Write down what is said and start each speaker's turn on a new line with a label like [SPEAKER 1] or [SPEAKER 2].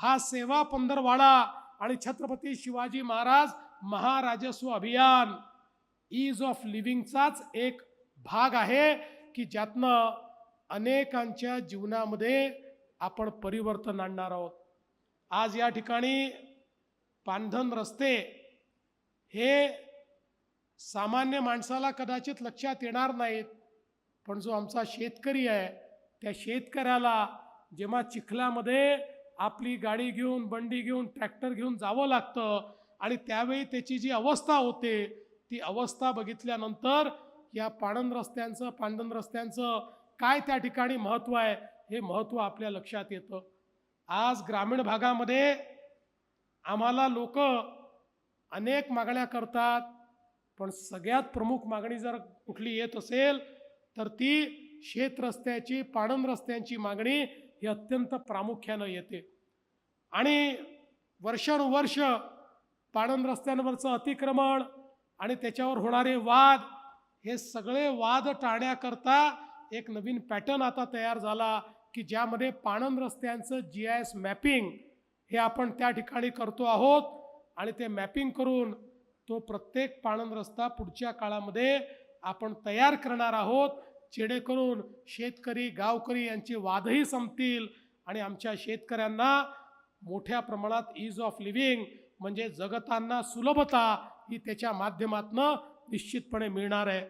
[SPEAKER 1] हा सेवा पंधरवाडा आणि छत्रपती शिवाजी महाराज महाराजस्व अभियान ईज ऑफ लिव्हिंगचाच एक भाग आहे की ज्यातनं अनेकांच्या जीवनामध्ये आपण परिवर्तन आणणार आहोत. आज या ठिकाणी पांधन रस्ते हे सामान्य माणसाला कदाचित लक्षात येणार नाहीत पण जो आमचा शेतकरी आहे त्या शेतकऱ्याला जेव्हा चिखल्यामध्ये आपली गाडी घेऊन बंडी घेऊन ट्रॅक्टर घेऊन जावं लागतं. आणि त्यावेळी त्याची जी अवस्था होते ती अवस्था बघितल्यानंतर या पाणंद रस्त्यांचं पांडन रस्त्यांचं काय त्या ठिकाणी महत्त्व आहे हे महत्त्व आपल्या लक्षात येतं. आज ग्रामीण भागामध्ये आम्हाला लोक अनेक मागण्या करतात पण सगळ्यात प्रमुख मागणी जर कुठली येत असेल तर ती शेत रस्त्याची पाणंद रस्त्यांची मागणी हे अत्यंत प्रामुख्यानं येते. आणि वर्षानुवर्ष पाणंद रस्त्यांवरचं अतिक्रमण आणि त्याच्यावर होणारे वाद हे सगळे वाद टाळण्याकरता एक नवीन पॅटर्न आता तयार झाला की ज्यामध्ये पाणंद रस्त्यांचं जी आय एस मॅपिंग हे आपण त्या ठिकाणी करतो आहोत आणि ते मॅपिंग करून तो प्रत्येक पाणंद रस्ता पुढच्या काळामध्ये आपण तयार करणार आहोत. जेणेकरून शेतकरी गावकरी यांचे वादही संपतील आणि आमच्या शेतकऱ्यांना मोठ्या प्रमाणात ईज ऑफ लिव्हिंग म्हणजे जगताना सुलभता ही त्याच्या माध्यमातनं निश्चितपणे मिळणार आहे.